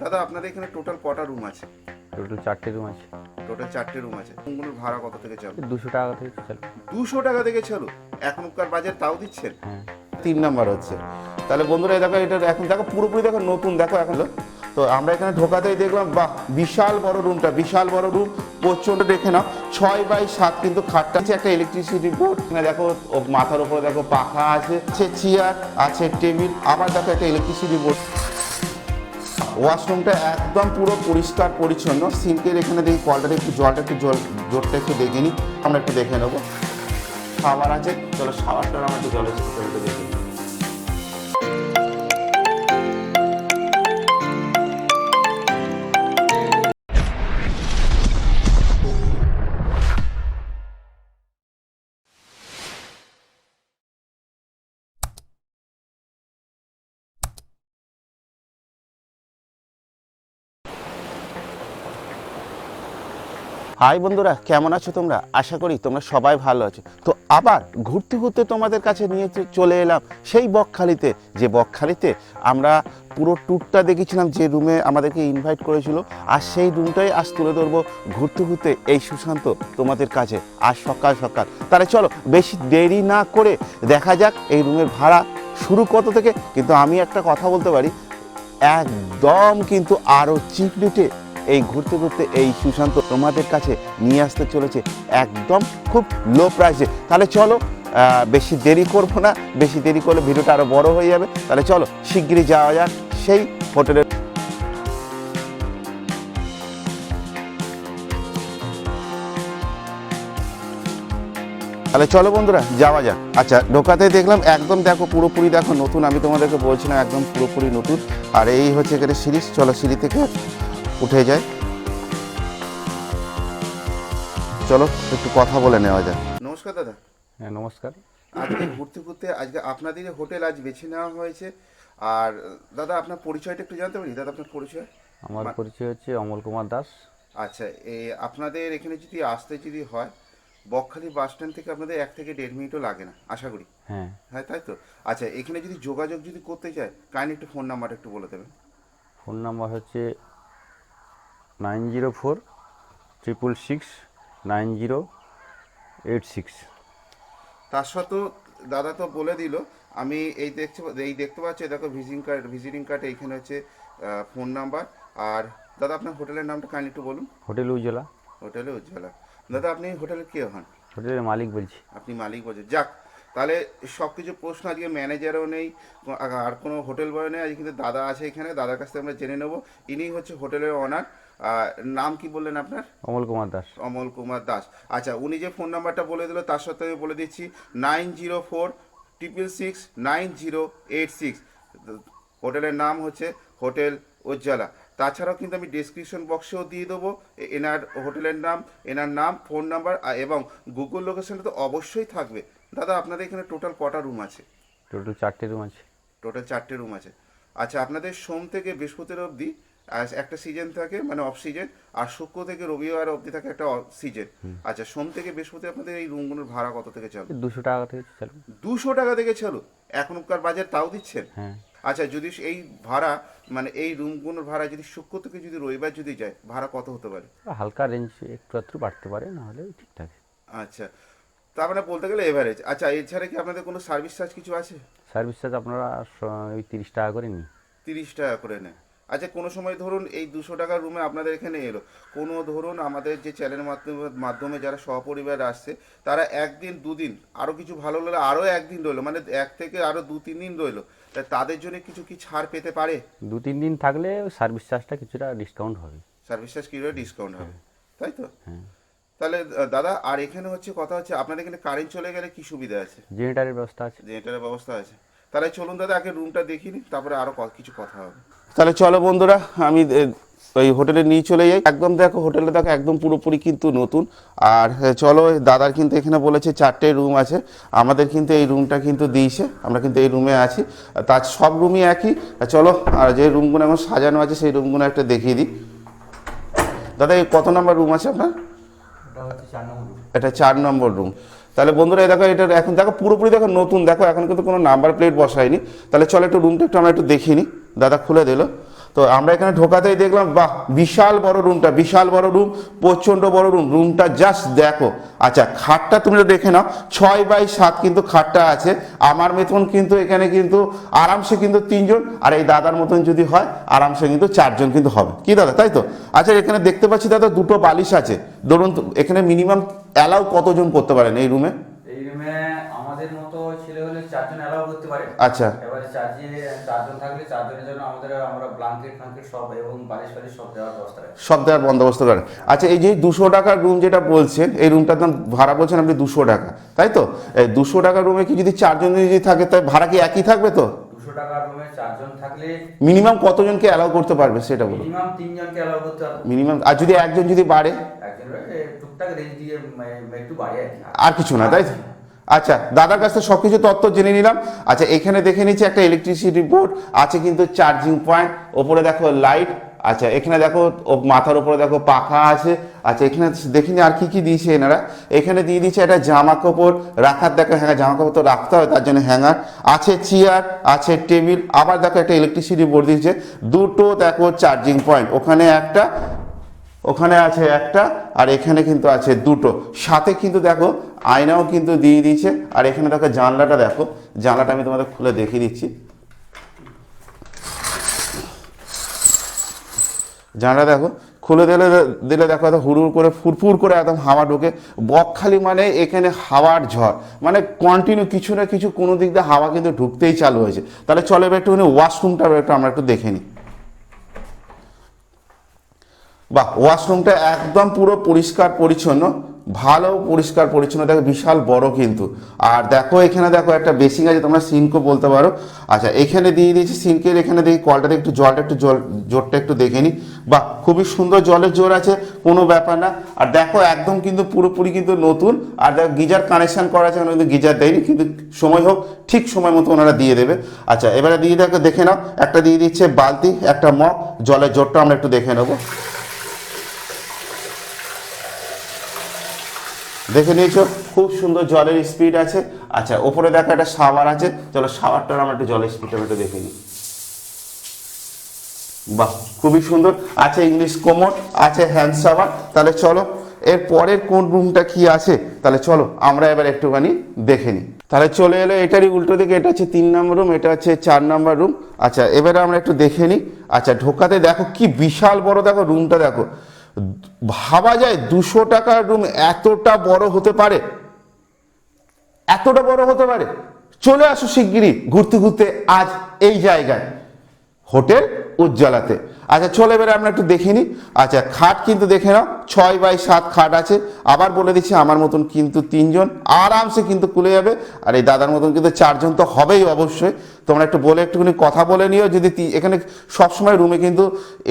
দাদা আপনাদের এখানে টোটাল কটা রুম আছে? টোটাল চারটে রুম আছে। টোটাল চারটে রুম আছে। রুমগুলোর ভাড়া কত থেকে চালু? দুশো টাকা থেকে চালু। দুশো টাকা থেকে চালু। এখনকার বাজার তাও দিচ্ছেন? হ্যাঁ। তিন নাম্বার হচ্ছে। তাহলে বন্ধুরা এই দেখো এটা এখন দেখো পুরোপুরি দেখো নতুন দেখো এখন তো আমরা এখানে ঢোকাতেই দেখলাম বাহ বিশাল বড় রুমটা বিশাল বড় রুম প্রচণ্ড দেখে নাও ছয় বাই সাত কিন্তু খাটটা আছে একটা ইলেকট্রিসিটি বোর্ড দেখো ও মাথার উপরে দেখো পাখা আছে আছে চেয়ার আছে টেবিল আবার দেখো একটা ইলেকট্রিসিটি বোর্ড ওয়াশরুমটা একদম পুরো পরিষ্কার, পরিচ্ছন্ন। সিঙ্কের এখানে দেখি কলটা একটু জলটা, একটু জল, জোরটা একটু দেখে নিই। আমরা একটু দেখে নেব। খাবার আছে, চলো খাবারটা আমার একটু জলের দেখে হাই বন্ধুরা, কেমন আছো তোমরা? আশা করি তোমরা সবাই ভালো আছো। তো আবার ঘুরতে ঘুরতে তোমাদের কাছে নিয়ে চলে এলাম সেই বকখালিতে। যে বকখালিতে আমরা পুরো ট্যুরটা দেখেছিলাম, যে রুমে আমাদেরকে ইনভাইট করেছিল। আর সেই রুমটাই আজ তুলে ধরবো ঘুরতে ঘুরতে এই সুশান্ত তোমাদের কাছে। আজ সকাল সকাল। তাহলে চলো, বেশি দেরি না করে দেখা যাক এই রুমের ভাড়া শুরু কত থেকে। কিন্তু আমি একটা কথা বলতে পারি, একদম কিন্তু আরও চিপ এই ঘুরতে ঘুরতে এই সুশান্ত তোমাদের কাছে নিয়ে আসতে চলেছে একদম খুব লো প্রাইসে তাহলে চলো বেশি দেরি করব না, বেশি দেরি করলে ভিডিওটা আরও বড় হয়ে যাবে। তাহলে চলো, শিগগিরই যাওয়া যাক সেই হোটেলের তাহলে চলো বন্ধুরা, যাওয়া যাক। আচ্ছা ঢোকাতে দেখলাম একদম দেখো পুরোপুরি দেখো নতুন, আমি তোমাদেরকে বলছিলাম একদম পুরোপুরি নতুন। আর এই হচ্ছে এখানে সিঁড়ি, চলো সিঁড়ি থেকে উঠে যায়। চলো একটু কথা বলে নেওয়া যাক। নমস্কার দাদা। হ্যাঁ নমস্কার। আজকে ঘুরতে ঘুরতে আজকে আপনাদের হোটেল আজ বেছে নেওয়া হয়েছে। আর দাদা আপনার পরিচয়টা একটু জানতে পারি? দাদা আপনার পরিচয়? আমার পরিচয় হচ্ছে অমল কুমার দাস। আচ্ছা এই আপনাদের এখানে যদি আসতে যদি হয় বকখালি বাস স্ট্যান্ড থেকে আপনাদের এক থেকে দেড় মিনিটও লাগে না আশা করি। হ্যাঁ। হ্যাঁ তাই তো? আচ্ছা এখানে যদি যোগাযোগ যদি করতে চায় কাইন্ডলি একটু ফোন নাম্বারটা একটু বলে দেবেন। ফোন নাম্বার হচ্ছে nine zero four triple six nine zero eight six. তার সত্ত্বেও দাদা তো বলে দিল আমি এই দেখতে এই দেখতে পাচ্ছি দেখো ভিজিটিং কার্ড ভিজিটিং কার্ডে এইখানে হচ্ছে ফোন নাম্বার আর দাদা আপনার হোটেলের নামটা কাইন্ডলি একটু বলুন। হোটেল উজ্জ্বলা। হোটেলে উজ্জ্বলা। দাদা আপনি হোটেলের কে হন? হোটেলের মালিক বলছি। আপনি মালিক বলছেন। যাক তাহলে সব কিছু প্রশ্ন আজকে ম্যানেজারও নেই আর কোনো হোটেল বয় নেই আজকে কিন্তু দাদা আছে এখানে দাদার কাছ থেকে আমরা জেনে নেব। ইনি হচ্ছে হোটেলের অনার নাম কি বললেন আপনার? অমল কুমার দাস। অমল কুমার দাস। আচ্ছা উনি যে ফোন নাম্বারটা বলে দিল তার সাথে আমি বলে দিচ্ছি nine zero four triple six nine zero eight six হোটেলের নাম হচ্ছে হোটেল উজ্জ্বলা। তাছাড়াও কিন্তু আমি ডিসক্রিপশন বক্সেও দিয়ে দেবো। এনার হোটেলের নাম এনার নাম ফোন নাম্বার এবং গুগল লোকেশনটা তো অবশ্যই থাকবে। দাদা আপনাদের এখানে টোটাল কটা রুম আছে? টোটাল চারটে রুম আছে। টোটাল চারটে রুম আছে। আচ্ছা আপনাদের সোম থেকে বৃহস্পতির অবধি একটা সিজন থাকে মানে অফ সিজন আর শুক্র থেকে রবিবার অবধি থাকে একটা সিজন আচ্ছা সোম থেকে বৃহস্পতি আপনাদের এই রুমগুলোর ভাড়া কত থেকে চালু? দুশো টাকা থেকে চালু। দুশো টাকা থেকে চালু? এখনকার বাজার তাও দিচ্ছেন? হ্যাঁ। আচ্ছা যদি এই ভাড়া মানে এই রুমগুলোর ভাড়া যদি শুক্র থেকে যদি রবিবার যদি যায় ভাড়া কত হতে পারে? হালকা রেঞ্জ একটু একটু বাড়তে পারে নাহলে ঠিকঠাক আচ্ছা তার মানে বলতে গেলে এভারেজ আচ্ছা এছাড়া কি আপনাদের কোনো সার্ভিস চার্জ কিছু আছে? সার্ভিস চার্জ আপনারা ওই তিরিশ টাকা করে নিন। তিরিশ টাকা করে নেয় আচ্ছা কোনো সময় ধরুন এই দুশো টাকার রুমে আপনাদের এখানে এলো। কোনো ধরুন আমাদের যে চ্যানেলের মাধ্যমে মাধ্যমে যারা সপরিবার আসছে তারা একদিন দুদিন আরও কিছু ভালো লাগল আরও একদিন রইল। মানে এক থেকে আরও দু তিন দিন রইল। তাদের জন্য কিছু কি ছাড় পেতে পারে? দু তিন দিন থাকলে সার্ভিস চার্জটা কিছুটা ডিসকাউন্ট হবে। সার্ভিস চার্জ কিছুটা ডিসকাউন্ট হবে। তাই তো? হ্যাঁ। তাহলে দাদা আর এখানে হচ্ছে কথা হচ্ছে আপনাদের এখানে কারেন্ট চলে গেলে কি সুবিধা আছে? জেনারেটারের ব্যবস্থা আছে। জেনারেটারের ব্যবস্থা আছে। তাহলে চলুন দাদা আগে রুমটা দেখিনি তারপরে আরও কিছু কথা হবে। তাহলে চলো বন্ধুরা আমি এ, ওই হোটেলে নিয়ে চলে যাই। একদম দেখো হোটেলে দেখো একদম পুরোপুরি কিন্তু নতুন। আর চলো এই দাদার কিন্তু এখানে বলেছে চারটে রুম আছে। আমাদের কিন্তু এই রুমটা কিন্তু দিয়েছে। আমরা কিন্তু এই রুমে আছি। তার সব রুমই একই। চলো আর যে রুমগুলো এখন সাজানো আছে সেই রুমগুলো একটা দেখিয়ে দিই। দাদা এই কত নাম্বার রুম আছে আপনার? এটা চার নম্বর রুম। তাহলে বন্ধুরা এই দেখো এটা এখন দেখো পুরোপুরি দেখো নতুন। দেখো এখন কিন্তু কোনো নাম্বার প্লেট বসায়নি। তাহলে চলো একটু রুমটা একটু আমরা একটু দেখিনি দাদা খুলে দিল। তো আমরা এখানে ঢোকাতেই দেখলাম, বাহ, বিশাল বড় রুমটা বিশাল বড় রুম প্রচণ্ড বড় রুম রুমটা জাস্ট দেখো। আচ্ছা খাটটা তুমি দেখে নাও, ছয় বাই সাত কিন্তু খাটটা আছে, আমার মতন কিন্তু এখানে কিন্তু আরামসে কিন্তু তিনজন, আর এই দাদার মতন যদি হয়, আরামসে কিন্তু চারজন কিন্তু হবে। কি দাদা, তাই তো? আচ্ছা এখানে দেখতে পাচ্ছি দাদা দুটো বালিশ আছে। ধরুন এখানে মিনিমাম অ্যালাউ কতজন করতে পারেন এই রুমে এই রুমে আমাদের মতো ছেলে হলে চারজন অ্যালাউ করতে পারে। আচ্ছা। এবারে চার্জে চারজন থাকলে চারজনের জন্য আমাদের আমরা ব্লাঙ্কেট ফ্লাঙ্কেট সব এবং বালিশ ফালিশ সব দেওয়ার ব্যবস্থা সব দেওয়ার বন্দোবস্ত করেন আচ্ছা এই যে দুশো টাকার রুম যেটা বলছেন এই রুমটার দাম ভাড়া বলছেন আপনি দুশো টাকা তাই তো? এই দুশো টাকার রুমে কি যদি চারজন যদি থাকে তাই ভাড়া কি একই থাকবে তো? দুশো টাকার রুমে চারজন থাকলে মিনিমাম কতজনকে অ্যালাউ করতে পারবে সেটা বলুন। মিনিমাম তিনজনকে অ্যালাউ করতে হবে মিনিমাম আর যদি একজন যদি বাড়ে? একজনের এ, টুকটাক রেঞ্জ দিয়ে একটু বাড়ে আর আর কিছু না তাই তো? আচ্ছা দাদার কাছ থেকে সব কিছু তথ্য জেনে নিলাম। আচ্ছা এখানে দেখে নিচ্ছি একটা ইলেকট্রিসিটি বোর্ড আছে কিন্তু চার্জিং পয়েন্ট ওপরে দেখো লাইট আচ্ছা এখানে দেখো মাথার উপরে দেখো পাখা আছে। আচ্ছা এখানে দেখিনি আর কি কি দিয়েছে এনারা। এখানে দিয়ে দিয়েছে একটা জামা কাপড়, রাখার দেখো হ্যাঁ জামা কাপড় তো রাখতে হয়, তার জন্য হ্যাঙ্গার। আছে চেয়ার আছে টেবিল আবার দেখো একটা ইলেকট্রিসিটি বোর্ড দিয়েছে। দুটো দেখো চার্জিং পয়েন্ট ওখানে একটা, ওখানে আছে একটা, আর এখানে কিন্তু আছে দুটো। সাথে কিন্তু দেখো আয়নাও কিন্তু দিয়ে দিয়েছে। আর এখানে দেখো জানলাটা দেখো। জানলাটা আমি তোমাদের খুলে দেখিয়ে দিচ্ছি। জানলা দেখো, খুলে দিলে দিলে দেখো এত হুড় করে, ফুরফুর করে একদম হাওয়া ঢোকে। বকখালি মানে এখানে হাওয়ার ঝড়। মানে কন্টিনিউ কিছু না কিছু কোনো দিক দিয়ে হাওয়া কিন্তু ঢুকতেই চালু হয়েছে। তাহলে চলো এবার একটুখানি ওয়াশরুমটা একটু আমরা একটু দেখে নিই। বাহ ওয়াশরুমটা একদম পুরো পরিষ্কার, পরিচ্ছন্ন। ভালো, পরিষ্কার, পরিচ্ছন্ন, দেখো বিশাল বড় কিন্তু। আর দেখো, এখানে দেখো একটা বেসিং আছে, তোমরা সিনকো বলতে পারো। আচ্ছা এখানে দিয়ে দিয়েছি সিনকের এখানে দেখি কলটাতে একটু জলটা, একটু জল, জোরটা একটু দেখে নিই। বাহ, খুবই সুন্দর জলের জোর আছে, কোনো ব্যাপার না। আর দেখো, একদম কিন্তু পুরোপুরি কিন্তু নতুন। আর দেখো, গিজার কানেকশন করা আছে কিন্তু গিজার দেয়নি, কিন্তু সময় হোক, ঠিক সময় মতো ওনারা দিয়ে দেবে। আচ্ছা এবারে দিয়ে দেখো, দেখে নাও। একটা দিয়ে দিচ্ছে বালতি, একটা মগ, জলের জোরটা আমরা একটু দেখে নেব। দেখে নিয়েছো, খুব সুন্দর জলের স্পিড আছে। আচ্ছা ওপরে দেখো একটা শাওয়ার আছে। চলো শাওয়ারটার আমরা একটু জলের স্পিডটা একটু দেখে নিই। বাহ, খুবই সুন্দর। আছে ইংলিশ কোমর আছে হ্যান্ড শাওয়ার তাহলে চলো, এর পরের কোন রুমটা কি আছে? তাহলে চলো, আমরা এবার একটুখানি দেখে নিই। তাহলে চলে এলো, এটারই উল্টো দিকে, এটা হচ্ছে তিন নম্বর রুম এটা হচ্ছে চার নম্বর রুম আচ্ছা এবারে আমরা একটু দেখে নিই। আচ্ছা ঢোকাতে দেখো, কি বিশাল বড় দেখো রুমটা দেখো। ভাবা যায় দুশো টাকার রুম এতটা বড় হতে পারে? এতটা বড় হতে পারে? চলে আসো শিগগিরই ঘুরতে ঘুরতে আজ এই জায়গায়। হোটেল উজ্জ্বলাতে। আচ্ছা চলে এবারে আমরা একটু দেখে নিই। আচ্ছা খাট কিন্তু দেখে নাও, ছয় বাই সাত খাট আছে। আবার বলে দিচ্ছি, আমার মতন কিন্তু তিনজন আরামসে কিন্তু কুলে যাবে। আর এই দাদার মতন কিন্তু চারজন তো হবেই অবশ্যই। তোমরা একটু বলে একটুখানি কথা বলে নিও, যদি এখানে সবসময় রুমে কিন্তু,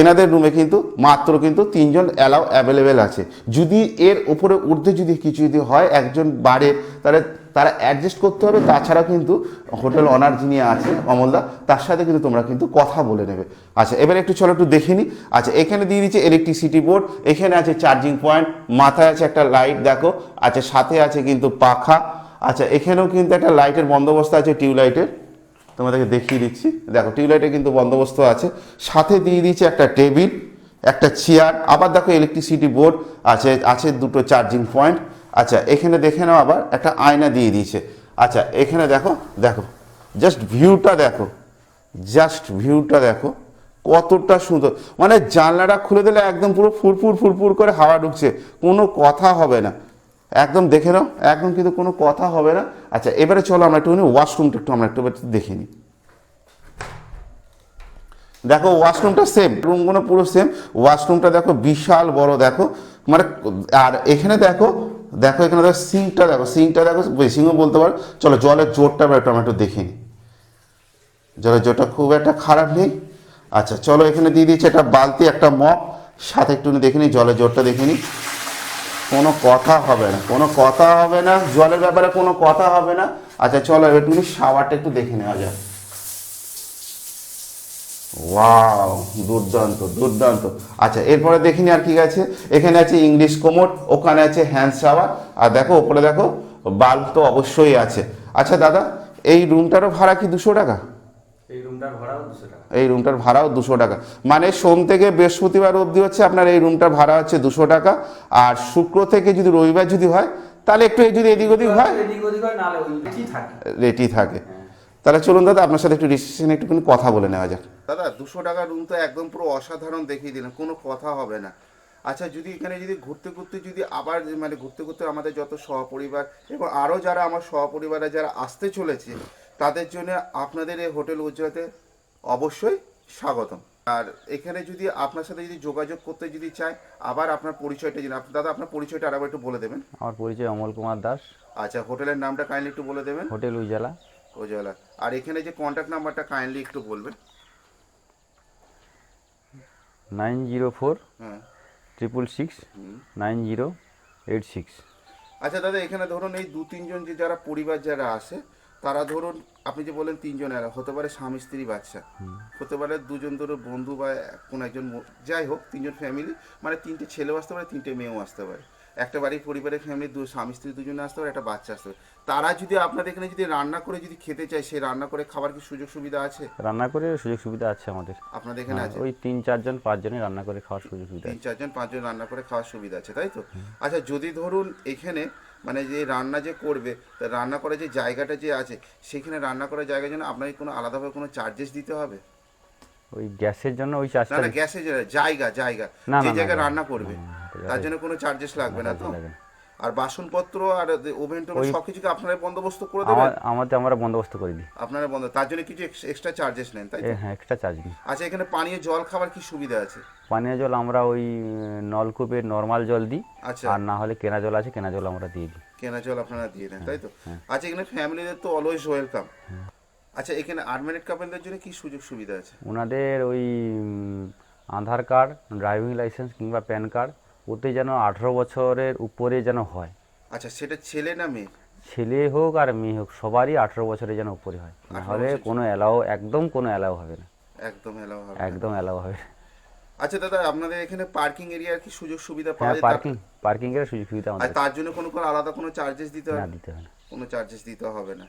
এনাদের রুমে কিন্তু মাত্র কিন্তু তিনজন অ্যালাউ অ্যাভেলেবেল আছে। যদি এর উপরে ঊর্ধ্বে যদি কিছু যদি হয়, একজন বাড়ে, তাহলে তারা অ্যাডজাস্ট করতে হবে তাছাড়া কিন্তু হোটেল অনার যিনি আছে অমলদা, তার সাথে কিন্তু তোমরা কিন্তু কথা বলে নেবে। আচ্ছা এবারে একটু চলো একটু দেখে আচ্ছা এখানে দিয়ে দিচ্ছে ইলেকট্রিসিটি বোর্ড এখানে আছে চার্জিং পয়েন্ট মাথায় আছে একটা লাইট দেখো। আচ্ছা সাথে আছে কিন্তু পাখা। আচ্ছা এখানেও কিন্তু একটা লাইটের বন্দোবস্ত আছে, টিউবলাইটের। তোমাদেরকে দেখিয়ে দিচ্ছি। দেখো, টিউবলাইটের কিন্তু বন্দোবস্ত আছে। সাথে দিয়ে দিচ্ছে একটা টেবিল, একটা চেয়ার আবার দেখো ইলেকট্রিসিটি বোর্ড আছে আছে দুটো চার্জিং পয়েন্ট আচ্ছা এখানে দেখে নাও আবার, একটা আয়না দিয়ে দিয়েছে। আচ্ছা এখানে দেখো দেখো জাস্ট ভিউটা দেখো জাস্ট ভিউটা দেখো, কতটা সুন্দর। মানে জানলাটা খুলে দিলে একদম পুরো ফুরফুর ফুরফুর করে হাওয়া ঢুকছে, কোনো কথা হবে না। একদম দেখে নাও, একদম কিন্তু কোনো কথা হবে না। আচ্ছা এবারে চলো আমরা একটুখানি ওয়াশরুমটা একটু, আমরা একটু দেখে নিই। দেখো ওয়াশরুমটা সেম রুমগুলো পুরো সেম ওয়াশরুমটা দেখো, বিশাল বড় দেখো। মানে আর এখানে দেখো দেখো এখানে দেখো সিঙ্কটা দেখো সিঙ্কটা দেখো সিঙ্কও বলতে পারো। চলো জলের জোরটা এবার একটু দেখে নিই। জলের জোরটা খুব একটা খারাপ নেই। আচ্ছা চলো এখানে দিয়ে দিয়েছে একটা বালতি, একটা মগ। সাথে একটু দেখে নিই, জলের জোরটা দেখে নিই। কোনো কথা হবে না, কোনো কথা হবে না, জলের ব্যাপারে কোনো কথা হবে না। আচ্ছা চলো একটু শাওয়ারটা একটু দেখে নেওয়া যাক। ওয়াও দুর্দান্ত দুর্দান্ত। আচ্ছা এরপরে দেখিনি আর কি আছে। এখানে আছে ইংলিশ কোমোড ওখানে আছে হ্যান্ড শাওয়ার আর দেখো ওপরে দেখো বাল্ব তো অবশ্যই আছে। আচ্ছা দাদা এই রুমটারও ভাড়া কি দুশো টাকা? এই রুমটার ভাড়াও দুশো টাকা। মানে সোম থেকে বৃহস্পতিবার অবধি হচ্ছে আপনার এই রুমটার ভাড়া হচ্ছে দুশো টাকা। আর শুক্র থেকে যদি রবিবার যদি হয় তাহলে একটু যদি এদিক ওদিক হয় হয় রেটি থাকে। তাহলে চলুন দাদা আপনার সাথে একটু রিসেপশনে একটুখানি কথা বলে নেওয়া যাক। দাদা দুশো টাকার রুম তো একদম পুরো অসাধারণ দেখিয়ে দিলেন কোনো কথা হবে না। আচ্ছা যদি এখানে যদি ঘুরতে ঘুরতে যদি আবার মানে ঘুরতে ঘুরতে আমাদের যত সহপরিবার এবং আরও যারা আমার সহপরিবারে যারা আসতে চলেছে তাদের জন্য আপনাদের এই হোটেল উজ্জ্বলাতে অবশ্যই স্বাগতম। আর এখানে যদি আপনার সাথে যদি যোগাযোগ করতে যদি চায় আবার আপনার পরিচয়টা যদি আপ- দাদা আপনার পরিচয়টা আরেকবার একটু বলে দেবেন। আমার পরিচয় অমল কুমার দাস। আচ্ছা হোটেলের নামটা কাইন্ডলি একটু বলে দেবেন। হোটেল উজালা। উজ্জ্বলা আর এখানে যে কন্ট্যাক্ট নাম্বারটা কাইন্ডলি একটু বলবেন। নাইন জিরো ফোর হ্যাঁ। Triple six nine zero eight six. আচ্ছা দাদা এখানে ধরুন এই দু তিনজন যে যারা পরিবার যারা আসে তারা ধরুন আপনি যে বলেন তিনজন এরা হতে পারে স্বামী স্ত্রী বাচ্চা। হতে পারে দুজন ধরো বন্ধু বা কোনো একজন যাই হোক তিনজন ফ্যামিলি মানে তিনটে ছেলেও আসতে পারে তিনটে মেয়েও আসতে পারে। একটা বাড়ির পরিবারের ফ্যামিলি দু স্বামী স্ত্রী দুজনে আসতে পারে একটা বাচ্চা আসতে পারে। তারা যদি আপনাদের এখানে যদি রান্না করে যদি খেতে চায় সেই রান্না করে খাবার কি সুযোগ সুবিধা আছে? রান্না করে সুযোগ সুবিধা আছে আমাদের। আপনাদের এখানে হ্যাঁ, আছে? ওই তিন চারজন পাঁচজনই রান্না করে খাওয়ার সুযোগ সুবিধা তিন চারজন পাঁচজন রান্না করে খাওয়ার সুবিধা আছে তাই তো? আচ্ছা যদি ধরুন এখানে মানে যে রান্না যে করবে তা রান্না করার যে জায়গাটা যে আছে সেখানে রান্না করার জায়গার জন্য আপনাকে কোনো আলাদাভাবে কোনো চার্জেস দিতে হবে? ওই গ্যাসের জন্য ওই না চার্জটা না গ্যাসের জায়গা জায়গা যে জায়গায় রান্না করবে তার জন্য কোনো চার্জেস লাগবে না তো আর বাসনপত্র আর ওভেন টোভেন সব কিছু কি আপনারা বন্দোবস্ত করে দেবেন আমাদের আমরা বন্দোবস্ত করে দিই আপনারা বন্ধ তার জন্য কিছু এক্সট্রা চার্জেস নেন তাই হ্যাঁ এক্সট্রা চার্জ নিই আচ্ছা এখানে পানীয় জল খাবার কি সুবিধা আছে পানীয় জল আমরা ওই নলকূপের নর্মাল জল দিই আচ্ছা আর না হলে কেনা জল আছে কেনা জল আমরা দিয়ে দিই কেনা জল আপনারা দিয়ে দেন তাই তো হ্যাঁ। আচ্ছা এখানে ফ্যামিলিদের তো অলওয়েজ ওয়েলকাম আচ্ছা এখানে আনম্যারিড কাপলদের জন্য কি সুযোগ সুবিধা আছে? ওনাদের ওই আধার কার্ড ড্রাইভিং লাইসেন্স কিংবা প্যান কার্ড ওতে যেন আঠেরো বছরের উপরে যেন হয়। আচ্ছা সেটা ছেলে না মেয়ে? ছেলে হোক আর মেয়ে হোক সবারই আঠেরো বছরে যেন উপরে হয়। 18 নাহলে কোনো অ্যালাও একদম কোনো অ্যালাও হবে না। একদম এলাও হবে একদম অ্যালাও হবে। আচ্ছা দাদা আপনাদের এখানে পার্কিং এরিয়ার কি সুযোগ সুবিধা পাওয়া হ্যাঁ যায় পার্কিং পার্কিং এর সুযোগ সুবিধা আর আমাদের। তার জন্য কোনো কোনো আলাদা কোনো চার্জেস দিতে না দিতে হয় না। কোনো চার্জেস দিতে হবে না।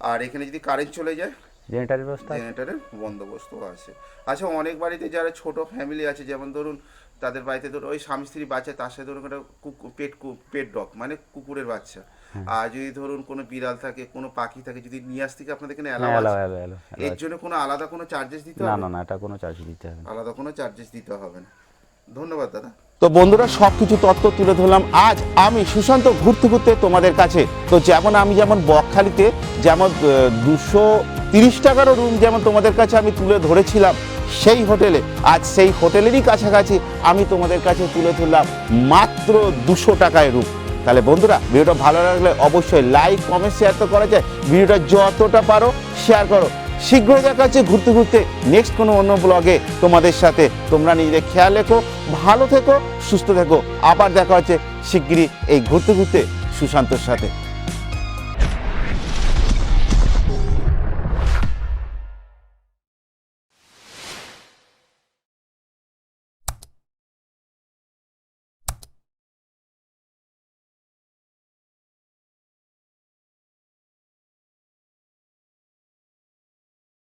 আর এখানে যদি কারেন্ট চলে যায় জেনারেটারের ব্যবস্থা? জেনারেটরের বন্দোবস্ত আছে। আচ্ছা অনেক বাড়িতে যারা ছোট ফ্যামিলি আছে যেমন ধরুন তাদের বাড়িতে ধরুন ওই স্বামী স্ত্রী বাচ্চা তার সাথে ধরুন একটা কুকুর পেট পেট ডগ মানে কুকুরের বাচ্চা। হ্যাঁ। আর যদি ধরুন কোনো বিড়াল থাকে কোনো পাখি থাকে যদি নিয়ে আসতে কি আপনাদের এখানে অ্যালাউ আছে এর জন্য কোনো আলাদা কোনো চার্জেস দিতে হবে? না না এটা কোনো চার্জ দিতে হবে না। আলাদা কোনো চার্জেস দিতে হবে না। ধন্যবাদ, দাদা। তো বন্ধুরা সব কিছু তথ্য তুলে ধরলাম। আজ আমি সুশান্ত ঘুরতে ঘুরতে তোমাদের কাছে। তো যেমন আমি যেমন বকখালিতে যেমন দুশো তিরিশ টাকারও রুম যেমন তোমাদের কাছে আমি তুলে ধরেছিলাম, সেই হোটেলে, আজ সেই হোটেলেরই কাছাকাছি আমি তোমাদের কাছে তুলে ধরলাম মাত্র দুশো টাকায় রুম তাহলে বন্ধুরা, ভিডিওটা ভালো লাগলে অবশ্যই লাইক কমেন্ট শেয়ার তো করা যায়। ভিডিওটা যতটা পারো শেয়ার করো। শীঘ্রই দেখা হচ্ছে। ঘুরতে ঘুরতে নেক্সট কোনো অন্য ব্লগে তোমাদের সাথে। তোমরা নিজেদের খেয়াল রেখো, ভালো থেকো, সুস্থ থেকো। আবার দেখা হচ্ছে। শিগগিরই এই ঘুরতে ঘুরতে সুশান্তর সাথে।